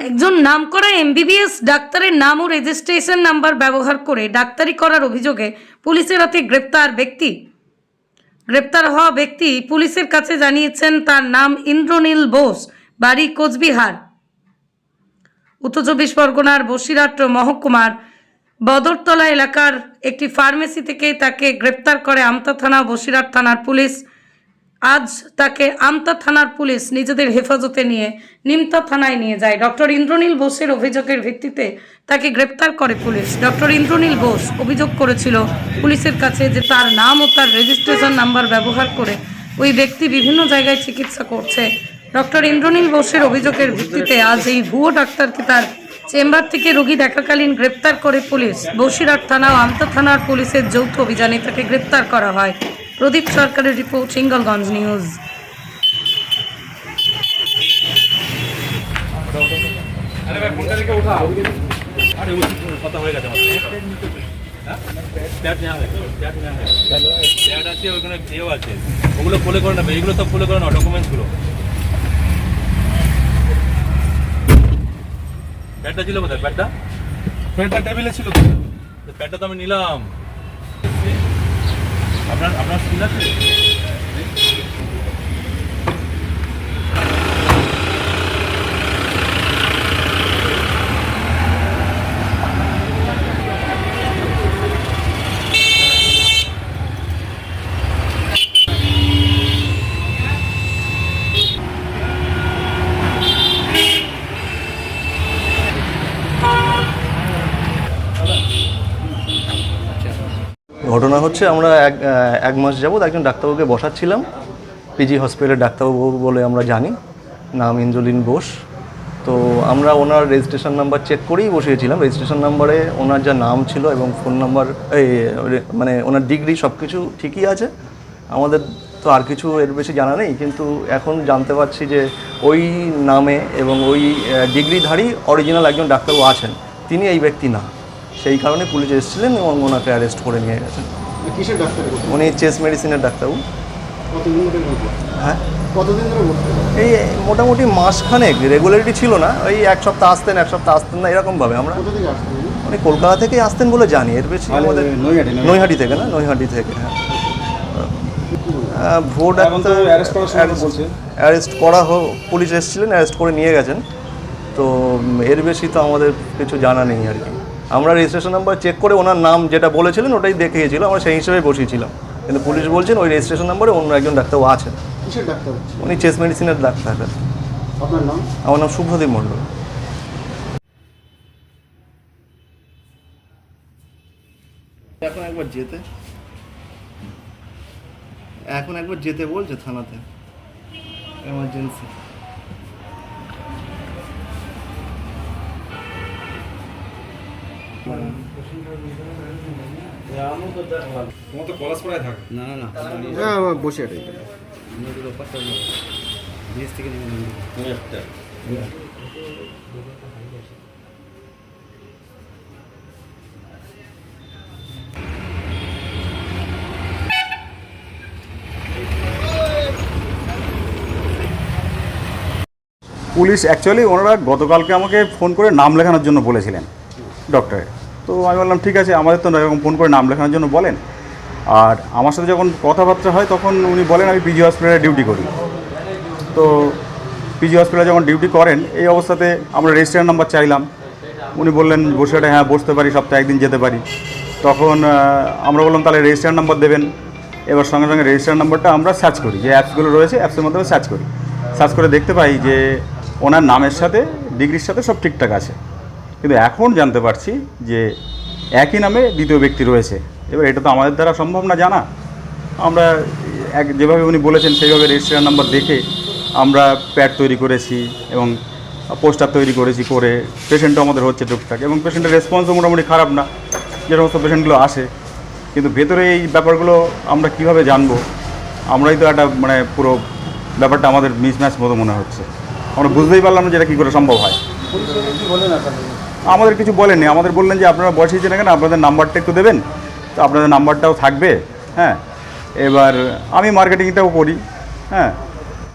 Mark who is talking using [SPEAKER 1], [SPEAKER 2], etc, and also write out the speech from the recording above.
[SPEAKER 1] একজন নামকরা এমবিবিএস ডাক্তারের নাম ও রেজিস্ট্রেশন নাম্বার ব্যবহার করে ডাক্তারি করার অভিযোগে পুলিশের হাতে গ্রেপ্তার ব্যক্তি। গ্রেপ্তার হওয়া ব্যক্তি পুলিশের কাছে জানিয়েছেন তার নাম ইন্দ্রনীল বোস, বাড়ি কোচবিহার। উত্তর চব্বিশ পরগনার বসিরহাট মহকুমার বদরতলা এলাকার একটি ফার্মেসি থেকে তাকে গ্রেপ্তার করে আমতা থানা ও বসিরহাট থানার পুলিশ আজ তাকে আমতা থানার পুলিশ নিজেদের হেফাজতে নিয়ে নিমতা থানায় নিয়ে যায়। ডক্টর ইন্দ্রনীল বোসের অভিযোগের ভিত্তিতে তাকে গ্রেপ্তার করে পুলিশ। ডক্টর ইন্দ্রনীল বোস অভিযোগ করেছিল পুলিশের কাছে যে তার নাম ও তার রেজিস্ট্রেশন নাম্বার ব্যবহার করে ওই ব্যক্তি বিভিন্ন জায়গায় চিকিৎসা করছে। ডক্টর ইন্দ্রনীল বোসের অভিযোগের ভিত্তিতে আজ এই ভুয়ো ডাক্তারকে তার চেম্বার থেকে রোগী দেখাকালীন গ্রেপ্তার করে পুলিশ। বসিরহাট থানা ও আমতা থানার পুলিশের যৌথ অভিযানে তাকে গ্রেপ্তার করা হয়। প্রদীপ সরকারের রিপোর্ট সিঙ্গলগঞ্জ নিউজ।
[SPEAKER 2] ওগুলো খুলে করে নেবে সব খুলে করে নাও ডকুমেন্টসগুলো প্যাডটা ছিল কোথায় প্যাডটা
[SPEAKER 3] প্যান্টটা টেবিলে ছিল
[SPEAKER 2] তো। প্যাডটা তো আমি নিলাম। আপনার আপনার স্কিন আছে?
[SPEAKER 4] ঘটনা হচ্ছে আমরা এক এক মাস যাবৎ একজন ডাক্তারবাবুকে বসাচ্ছিলাম, পিজি হসপিটালের ডাক্তারবাবু বলে আমরা জানি, নাম ইন্দ্রলীন বোস। তো আমরা ওনার রেজিস্ট্রেশন নাম্বার চেক করেই বসিয়েছিলাম। রেজিস্ট্রেশন নাম্বারে ওনার যা নাম ছিল এবং ফোন নাম্বার, এই মানে ওনার ডিগ্রি সব কিছু ঠিকই আছে। আমাদের তো আর কিছু এর বেশি জানা নেই, কিন্তু এখন জানতে পারছি যে ওই নামে এবং ওই ডিগ্রিধারী অরিজিনাল একজন ডাক্তারবাবু আছেন। তিনি এই ব্যক্তি না। সেই কারণে পুলিশ এসেছিলেন এবং ওনাকে অ্যারেস্ট করে নিয়ে গেছেন।
[SPEAKER 5] কিসের ডাক্তার
[SPEAKER 4] উনি চেস মেডিসিনের ডাক্তারবাবু হ্যাঁ?
[SPEAKER 5] কতদিন ধরে
[SPEAKER 4] এই মোটামুটি মাসখানেক রেগুলারিটি ছিল না ওই এক সপ্তাহ আসতেন এক সপ্তাহ আসতেন না এরকমভাবে আমরা।
[SPEAKER 5] থেকে? উনি?
[SPEAKER 4] কলকাতা থেকেই আসতেন বলে জানি এর বেশি
[SPEAKER 5] মানে
[SPEAKER 4] আমাদের
[SPEAKER 5] নৈহাটি,
[SPEAKER 4] থেকে না নৈহাটি থেকে হ্যাঁ। ভোট। অ্যারেস্ট করা হোক পুলিশ এসেছিলেন অ্যারেস্ট করে নিয়ে গেছেন। তো এর বেশি তো আমাদের কিছু জানা নেই আর কি। আমরা রেজিস্ট্রেশন নাম্বার চেক করে ওনার নাম যেটা বলেছিলেন ওটাই দেখিয়েছিল আমরা সেই হিসেবে বসিয়েছিলাম। কিন্তু পুলিশ বলছেন ওই রেজিস্ট্রেশন নাম্বারে অন্য একজন ডাক্তারও আছেন।
[SPEAKER 5] ডাক্তার
[SPEAKER 4] উনি চেস মেডিসিনের ডাক্তার।
[SPEAKER 5] আপনার নাম?
[SPEAKER 4] আমার নাম শুভদীপ মণ্ডল। এখন একবার যেতে। এখন একবার যেতে বলছে থানাতে। এমার্জেন্সি
[SPEAKER 3] তোমার তো পলাশপাড়ায় থাকে।
[SPEAKER 5] হ্যাঁ বসে এটাই
[SPEAKER 6] পুলিশ অ্যাকচুয়ালি ওনারা গতকালকে আমাকে ফোন করে নাম লেখানোর জন্য বলেছিলেন ডক্টরে তো আমি বললাম, ঠিক আছে, আমাদের তো এরকম ফোন করে নাম লেখানোর জন্য বলেন। আর আমার সাথে যখন কথাবার্তা হয়, তখন উনি বলেন, আমি পিজি হসপিটালে ডিউটি করি। তো পিজি হসপিটালে যখন ডিউটি করেন, এই অবস্থাতে আমরা রেজিস্ট্রেশন নাম্বার চাইলাম। উনি বললেন, বসিরহাটে হ্যাঁ বসতে পারি, সপ্তাহে একদিন যেতে পারি। তখন আমরা বললাম, তাহলে রেজিস্ট্রেশন নাম্বার দেবেন। এবার সঙ্গে সঙ্গে রেজিস্ট্রেশন নাম্বারটা আমরা সার্চ করি, যে অ্যাপসগুলো রয়েছে, অ্যাপসের মাধ্যমে সার্চ করি। সার্চ করে দেখতে পাই যে ওনার নামের সাথে, ডিগ্রির সাথে সব ঠিকঠাক আছে। কিন্তু এখন জানতে পারছি যে একই নামে দ্বিতীয় ব্যক্তি রয়েছে। এবার এটা তো আমাদের দ্বারা সম্ভব না জানা। আমরা এক, যেভাবে উনি বলেছেন, সেইভাবে রেজিস্ট্রেশন নাম্বার দেখে আমরা প্যাড তৈরি করেছি এবং পোস্টার তৈরি করেছি করে পেশেন্টও আমাদের হচ্ছে টুকটাক এবং পেশেন্টের রেসপন্সও মোটামুটি খারাপ না, যে সমস্ত পেশেন্টগুলো আসে। কিন্তু ভেতরে এই ব্যাপারগুলো আমরা কীভাবে জানব? আমরাই তো একটা মানে পুরো ব্যাপারটা আমাদের মিসম্যাচ মতো মনে হচ্ছে। আমরা বুঝতেই পারলাম না যে এটা কী করে সম্ভব হয়। আমাদের কিছু বলেননি। আমাদের বললেন যে আপনারা বসিয়েছে না কেন, আপনাদের নাম্বারটা একটু দেবেন। তো আপনাদের নাম্বারটাও থাকবে হ্যাঁ। এবার আমি মার্কেটিংটাও করি হ্যাঁ।